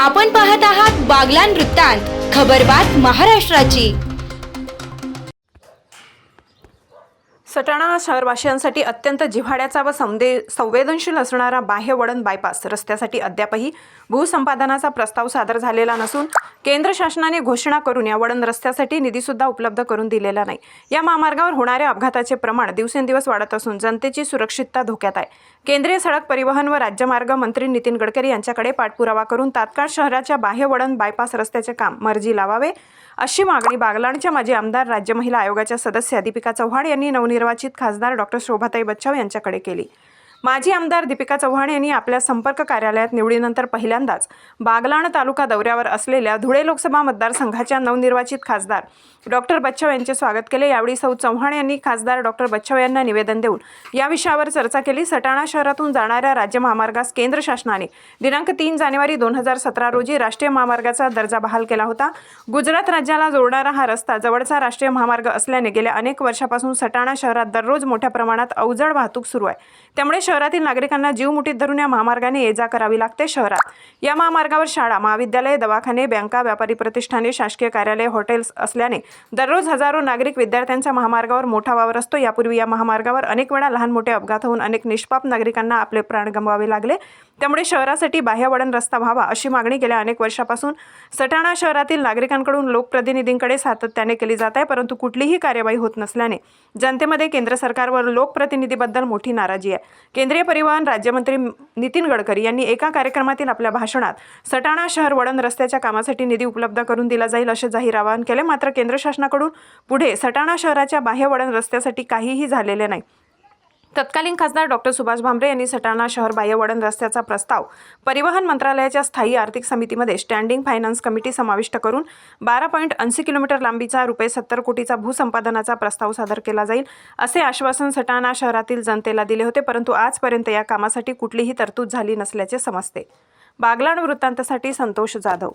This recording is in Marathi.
आपण पाहत आहात बागलान वृत्तांत खबरबात महाराष्ट्राची. सटाणा शहरवासियांसाठी अत्यंत जिव्हाड्याचा व संदे संवेदनशील असणारा बाह्य वळण बायपास रस्त्यासाठी अद्यापही भूसंपादनाचा प्रस्ताव सादर झालेला नसून केंद्र शासनाने घोषणा करून या वळण रस्त्यासाठी निधीसुद्धा उपलब्ध करून दिलेला नाही. या महामार्गावर होणाऱ्या अपघाताचे प्रमाण दिवसेंदिवस वाढत असून जनतेची सुरक्षितता धोक्यात आहे. केंद्रीय सडक परिवहन व राज्यमार्ग मंत्री नितीन गडकरी यांच्याकडे पाठपुरावा करून तात्काळ शहराच्या बाह्य वळण बायपास रस्त्याचे काम मर्जी लावावे अशी मागणी बागलाणच्या माजी आमदार राज्य महिला आयोगाच्या सदस्या दीपिका चव्हाण यांनी नवनिर्वाचित खासदार डॉक्टर शोभाताई बच्चाव यांच्याकडे केली. माजी आमदार दीपिका चव्हाण यांनी आपल्या संपर्क कार्यालयात निवडीनंतर पहिल्यांदाच बागलाण तालुका दौऱ्यावर असलेल्या धुळे लोकसभा मतदारसंघाच्या नवनिर्वाचित खासदार डॉक्टर बच्चाव यांचे स्वागत केले. यावेळी सौ चव्हाण यांनी खासदार डॉक्टर बच्चाव यांना निवेदन देऊन या विषयावर चर्चा केली. सटाणा शहरातून जाणाऱ्या राज्य महामार्गास केंद्र शासनाने दिनांक तीन जानेवारी दोन हजार सतरा रोजी राष्ट्रीय महामार्गाचा दर्जा बहाल केला होता. गुजरात राज्याला जोडणारा हा रस्ता जवळचा राष्ट्रीय महामार्ग असल्याने गेल्या अनेक वर्षापासून सटाणा शहरात दररोज मोठ्या प्रमाणात अवजड वाहतूक सुरू आहे. त्यामुळे शहरातील नागरिकांना जीव मुठीत धरून या महामार्गाने ये जा करावी लागते शहरात. या महामार्गावर शाळा महाविद्यालय दवाखाने बँका व्यापारी प्रतिष्ठाने शासकीय कार्यालय हॉटेल्स असल्याने दररोज हजारो नागरिक विद्यार्थ्यांचा महामार्गावर मोठा वावर असतो. यापूर्वी या महामार्गावर अनेक वेळा लहान मोठे अपघात होऊन अनेक निष्पाप नागरिकांना आपले प्राण गमवावे लागले. त्यामुळे शहरासाठी बाह्यवळण रस्ता व्हावा अशी मागणी गेल्या अनेक वर्षापासून सटाणा शहरातील नागरिकांकडून लोकप्रतिनिधींकडे सातत्याने केली जात आहे. परंतु कुठलीही कार्यवाही होत नसल्याने जनतेमध्ये केंद्र सरकारवर लोकप्रतिनिधीबद्दल मोठी नाराजी आहे. केंद्रीय परिवहन राज्यमंत्री नितीन गडकरी यांनी एका कार्यक्रमातील आपल्या भाषणात सटाणा शहर वळण रस्त्याच्या कामासाठी निधी उपलब्ध करून दिला जाईल असे जाहीर आवाहन केले. मात्र केंद्र शासनाकडून पुढे सटाणा शहराच्या बाह्य वळण रस्त्यासाठी काहीही झालेले नाही. तत्कालीन खासदार डॉक्टर सुभाष भामरे यांनी सटाणा शहर बाह्यवळण रस्त्याचा प्रस्ताव परिवहन मंत्रालयाच्या स्थायी आर्थिक समितीमध्ये स्टँडिंग फायनान्स कमिटी समाविष्ट करून बारा पॉईंट ऐंशी किलोमीटर लांबीचा रुपये सत्तर कोटीचा भूसंपादनाचा प्रस्ताव सादर केला जाईल असे आश्वासन सटाणा शहरातील जनतेला दिले होते परंतु आजपर्यंत या कामासाठी कुठलीही तरतूद झाली नसल्याचे समजते. बागलाण वृत्तांतासाठी संतोष जाधव.